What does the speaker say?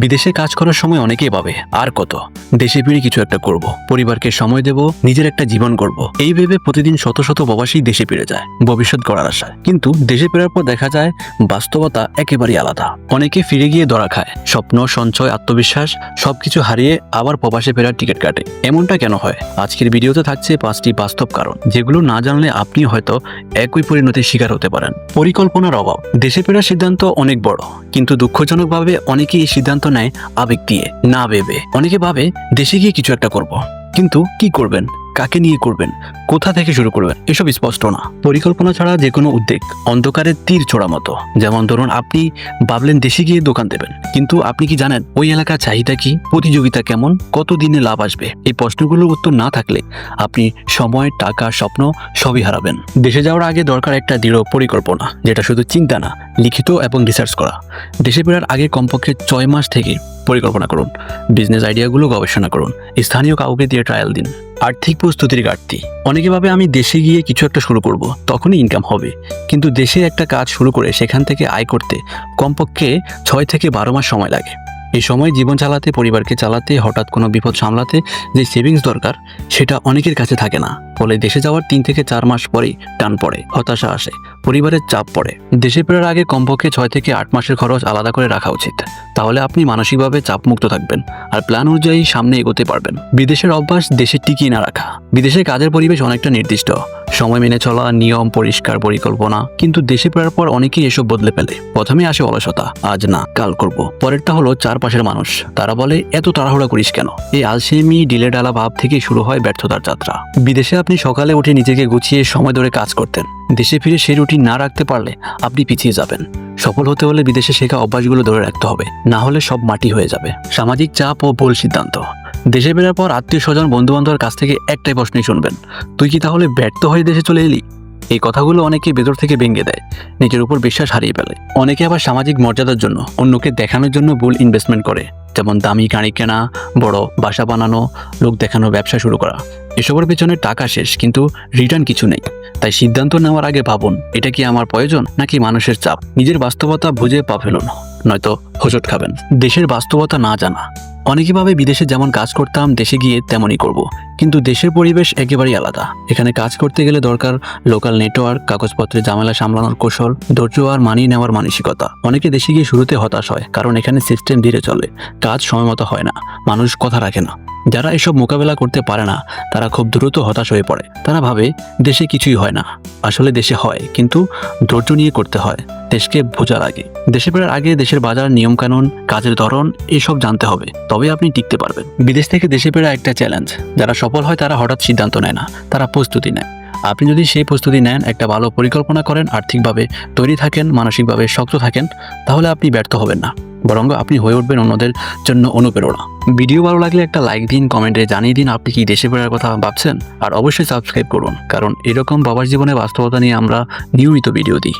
বিদেশে কাজ করার সময় অনেকেই পাবে আর কত? দেশে ফিরে কিছু একটা করব, পরিবারকে সময় দেব, নিজের একটা জীবন করব এই ভেবে প্রতিদিন শত শত প্রবাসী দেশে ফিরে যায়, ভবিষ্যৎ গড়ার আশায়। কিন্তু দেশে ফেরার পর দেখা যায়, বাস্তবতা একেবারেই আলাদা। অনেকে ফিরে গিয়ে ধরা খায়, স্বপ্ন, সঞ্চয়, আত্মবিশ্বাস, সবকিছু হারিয়ে আবার প্রবাসে ফেরার টিকিট কাটে। এমনটা কেন হয়? আজকের ভিডিওতে থাকছে পাঁচটি বাস্তব কারণ, যেগুলো না জানলে আপনি হয়তো একই পরিণতির শিকার হতে পারেন। পরিকল্পনার অভাব, দেশে ফেরার সিদ্ধান্ত অনেক বড়, কিন্তু দুঃখজনকভাবে অনেকেই এই সিদ্ধান্ত নেয় আবেগ দিয়ে না ভেবে অনেকে ভাবে দেশে গিয়ে কিছু একটা করব। কিন্তু কি করবেন কাকে নিয়ে করবেন? কোথা থেকে শুরু করবেন? এসব স্পষ্ট না। পরিকল্পনা ছাড়া যে কোনো উদ্যোগ অন্ধকারের তীর ছোড়া মতো। যেমন ধরুন, আপনি ভাবলেন দেশে গিয়ে দোকান দেবেন। কিন্তু আপনি কি জানেন, ওই এলাকার চাহিদা কি? প্রতিযোগিতা কেমন? কত দিনে লাভ আসবে? এই প্রশ্নগুলোর উত্তর না থাকলে আপনি সময়, টাকা, স্বপ্ন সবই হারাবেন। দেশে যাওয়ার আগে দরকার একটা দৃঢ় পরিকল্পনা, যেটা শুধু চিন্তা না, লিখিত এবং রিসার্চ করা। দেশে ফেরার আগে কমপক্ষে ছয় মাস থেকে পরিকল্পনা করুন। বিজনেস আইডিয়াগুলো গবেষণা করুন। স্থানীয় কাউকে দিয়ে ট্রায়াল দিন। আর্থিক প্রস্তুতির ঘাটতি। অনেকে ভাবে আমি দেশে গিয়ে কিছু একটা শুরু করব, তখনই ইনকাম হবে। কিন্তু দেশে একটা কাজ শুরু করে সেখান থেকে আয় করতে কমপক্ষে ছয় থেকে বারো মাস সময় লাগে। এই সময় জীবন চালাতে, পরিবারকে চালাতে, হঠাৎ কোনো বিপদ সামলাতে যে সেভিংস দরকার, সেটা অনেকের কাছে থাকে না। ফলে দেশে যাওয়ার তিন থেকে চার মাস পরেই টান পড়ে, হতাশা আসে, পরিবারের চাপ পড়ে। দেশে ফেরার আগে কমপক্ষে ছয় থেকে আট মাসের খরচ আলাদা করে রাখা উচিত। তাহলে আপনি মানসিকভাবে চাপমুক্ত থাকবেন আর প্ল্যান অনুযায়ী সামনে এগোতে পারবেন। বিদেশের অভ্যাস দেশে টিকিয়ে না রাখা। বিদেশে কাজের পরিবেশ অনেকটা নির্দিষ্ট। সময় মেনে চলা, নিয়ম, পরিষ্কার পরিকল্পনা। কিন্তু দেশে ফেরার পর অনেকেই এসব বদলে ফেলে। প্রথমে আসে অলসতা, আজ না, কাল করব। পরেরটা হলো চারপাশের মানুষ। তারা বলে, এত তাড়াহুড়া করিস কেন? এই আলসেমি ডিলে ডালা ভাব থেকে শুরু হয় ব্যর্থতার যাত্রা। বিদেশে আপনি সকালে উঠে নিজেকে গুছিয়ে সময় ধরে কাজ করতেন। দেশে ফিরে সেই রুটিন না রাখতে পারলে আপনি পিছিয়ে যাবেন। সফল হতে হলে বিদেশে শেখা অভ্যাসগুলো ধরে রাখতে হবে। না হলে সব মাটি হয়ে যাবে। সামাজিক চাপ ও ভুল সিদ্ধান্ত। দেশে ফেরার পর আত্মীয় স্বজন বন্ধু বান্ধবের কাছ থেকে একটাই প্রশ্নই শুনবেন। তুই কি তাহলে ব্যর্থ হয়ে দেশে চলে এলি? এই কথাগুলো অনেকে ভেতর থেকে ভেঙে দেয়, নিজের উপর বিশ্বাস হারিয়ে ফেলে। অনেকে আবার সামাজিক মর্যাদার জন্য অন্যকে দেখানোর জন্য ভুল ইনভেস্টমেন্ট করে, যেমন দামি গাড়ি কেনা, বড় বাসা বানানো, লোক দেখানো ব্যবসা শুরু করা। এসবের পেছনে টাকা শেষ, কিন্তু রিটার্ন কিছু নেই। তাই সিদ্ধান্ত নেওয়ার আগে ভাবুন, এটা কি আমার প্রয়োজন, নাকি মানুষের চাপ? নিজের বাস্তবতা বুঝে পা ফেলুন। নয়তো হোঁচট খাবেন। দেশের বাস্তবতা না জানা। অনেকে ভাবে বিদেশে যেমন কাজ করতাম, দেশে গিয়ে তেমনই করব। কিন্তু দেশের পরিবেশ একেবারেই আলাদা। এখানে কাজ করতে গেলে দরকার লোকাল নেটওয়ার্ক কাগজপত্রে ঝামেলা সামলানোর কৌশল, ধৈর্য আর মানিয়ে নেওয়ার মানসিকতা। অনেকে দেশে গিয়ে শুরুতে হতাশ হয়, কারণ এখানে সিস্টেম ধীরে চলে। কাজ সময় মতো হয় না। মানুষ কথা রাখে না। যারা এসব মোকাবেলা করতে পারে না, তারা খুব দ্রুত হতাশ হয়ে পড়ে। তারা ভাবে, দেশে কিছুই হয় না। আসলে দেশে হয়, কিন্তু ধৈর্য নিয়ে করতে হয়, দেশকে বোঝা আগে। দেশে ফেরার আগে দেশের বাজার, নিয়মকানুন, কাজের ধরন, এসব জানতে হবে। তবে আপনি টিকতে পারবেন। বিদেশ থেকে দেশে ফেরা একটা চ্যালেঞ্জ। যারা সফল হয়, তারা হঠাৎ সিদ্ধান্ত নেয় না। তারা প্রস্তুতি নেয়। আপনি যদি সেই প্রস্তুতি নেন, একটা ভালো পরিকল্পনা করেন, আর্থিকভাবে তৈরি থাকেন, মানসিকভাবে শক্ত থাকেন, তাহলে আপনি ব্যর্থ হবেন না। বরং আপনি হয়ে উঠবেন অন্যদের জন্য অনুপ্রেরণা। ভিডিও ভালো লাগলে একটা লাইক দিন কমেন্টে জানিয়ে দিন আপনি কি দেশে ফেরার কথা ভাবছেন। আর অবশ্যই সাবস্ক্রাইব করুন, কারণ এরকম বাবার জীবনে বাস্তবতা নিয়ে আমরা নিয়মিত ভিডিও দিই।